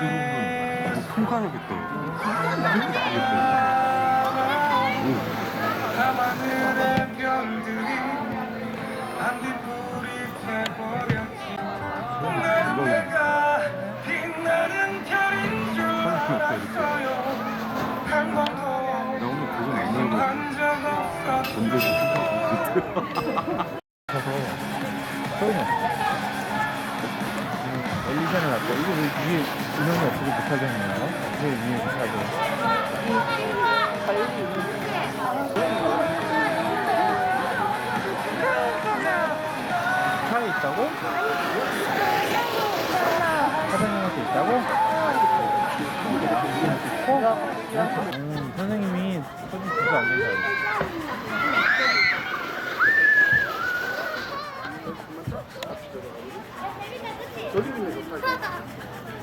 뭐 이렇게 나오겠대 밤하늘의 별들이 반딧불이 돼버렸지 난 내가 빛나는 별인 줄 알았어요 한 번도 나 오늘 도전 안 나오고 한적 없었어 못하게 하는 거야? 왜 위에 못하게? 차에 있다고? 사장님한테 있다고? 어? 음, 선생님이 소리 주고 안 된다.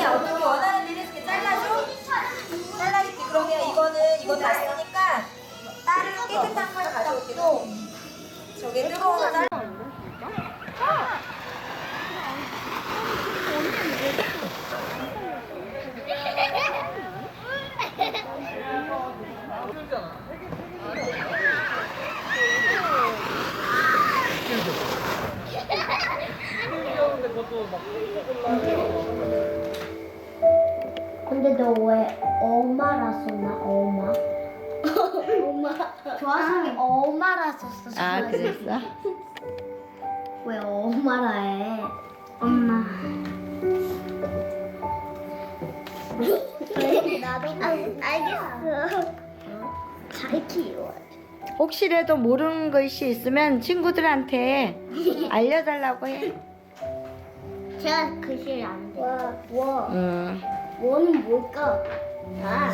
예미야 어떻게 원하는 대로 이렇게 잘라줘? 잘라줄게 그러면 이거는 이거 다 쓰니까 다른 깨끗한 걸 가져올게 또 저게 뜨거운 거 잘라 근데 너 왜 엄마라 썼나? 엄마. 엄마. 조화상이 엄마라 썼어. 아 그랬어? 왜 엄마라 해? 엄마. 나도 알겠어. 잘 키워. 혹시라도 모르는 것이 있으면 친구들한테 알려달라고 해. 제가 글씨를 안 돼. 와, 와. 응. 원은 뭘까? 아,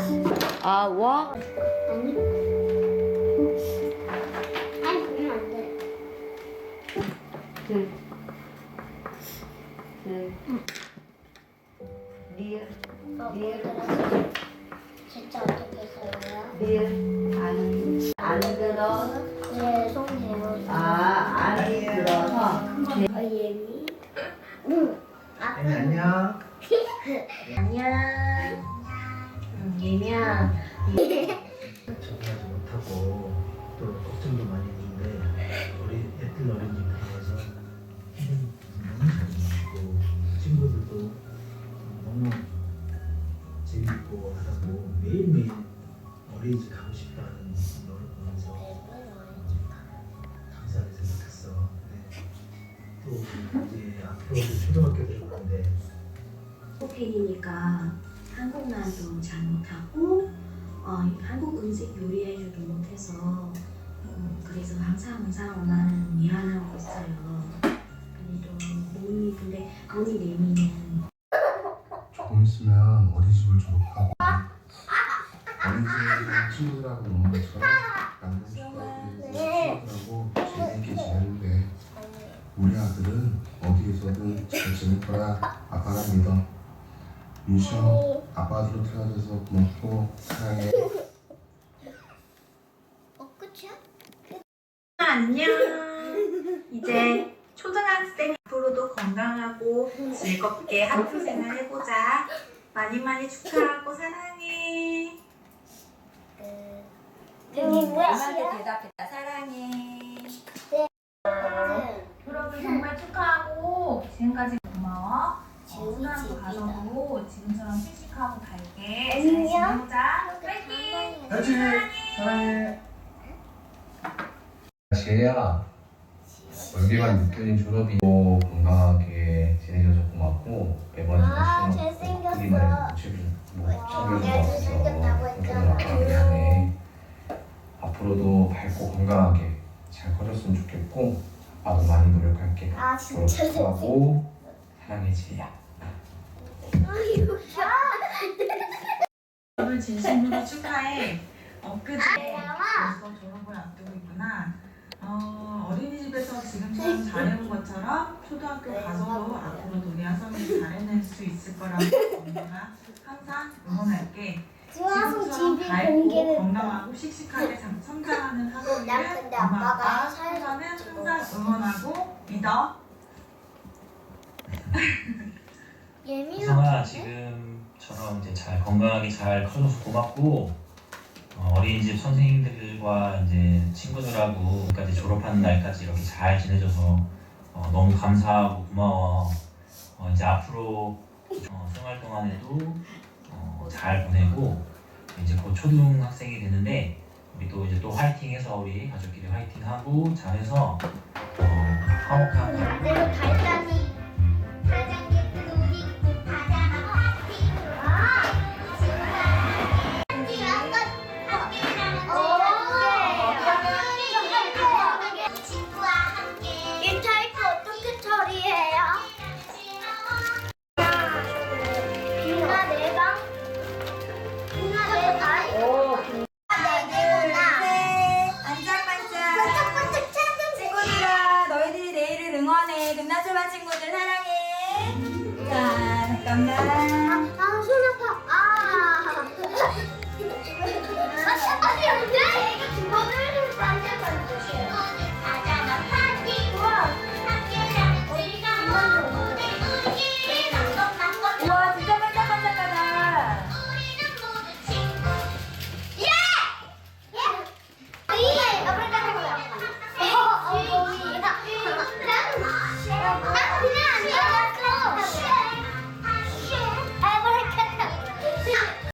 아, 워? 아니, 어, 예미. 응. 아, 안녕 안녕. 응, 예미야. 적응하지 못하고 또 걱정도 많이 또 이제 앞으로 초등학교 될 건데. 호텔이니까 한국말도 잘 못하고 어, 한국 음식 요리해주도 못해서 어, 그래서 항상 항상 엄마는 미안하고 있어요. 그래도 몸이 근데 언니 내미는? 조금 있으면 어린이집을 졸업하고 어린이집에서 친구들하고 노는 것처럼 중학교 우리 아들은 어디에서든 잘 지낼 거야 아빠랑 믿어 유시영 아빠들로 태어나서 고맙고 사랑해 어, 끝이야? 안녕. 이제 초등학생 앞으로도 건강하고 즐겁게 학교 생활 해보자. 많이 많이 축하하고 사랑해. 등이 뭐야? 대답했다. 사랑해. 졸 업을 정말 축하하고 지금까지 고마워. 어, 초등학교 가서도 지금처럼 씩씩하고 밝게 잘 지내보자. 파이팅! 같이 사랑해 지혜야 멀게만 느껴진 졸업이 또 건강하게 지내줘서 고맙고 매번 아, 잘생겼어. 크기만 못 챙겨줘서 못 내가 잘생겼다고 했잖아. 미안해 앞으로도 밝고 건강하게 잘 커졌으면 좋겠고 노력할게 아, 진짜 축하하고 사랑해 지혜야 졸업을 진심으로 축하해. 엊그제 벌써 졸업을 앞두고 있구나. 어, 어린이집에서 지금처럼 잘해온 것처럼 초등학교 가서도 앞으로 우리 하성이 잘해낼 수 있을 거라고 엄마가 항상 응원할게. 지금처럼 집이 밝고 건강하고 씩씩하게 장- 하성이를 근데 아빠가 아빠 사회적 항상은 항상 응원하고 믿어. 성아 지금처럼 이제 잘 건강하게 잘 커줘서 고맙고 어, 어린이집 선생님들과 이제 친구들하고 까지 졸업하는 날까지 이렇게 잘 지내줘서 어, 너무 감사하고 고마워. 어, 이제 앞으로 어, 생활 동안에도 어, 잘 보내고 이제 곧 초등학생이 되는데 우리 또 이제 또 화이팅해서 우리 가족끼리 화이팅하고 잘해서 어, 화목한 내가 달다니 가장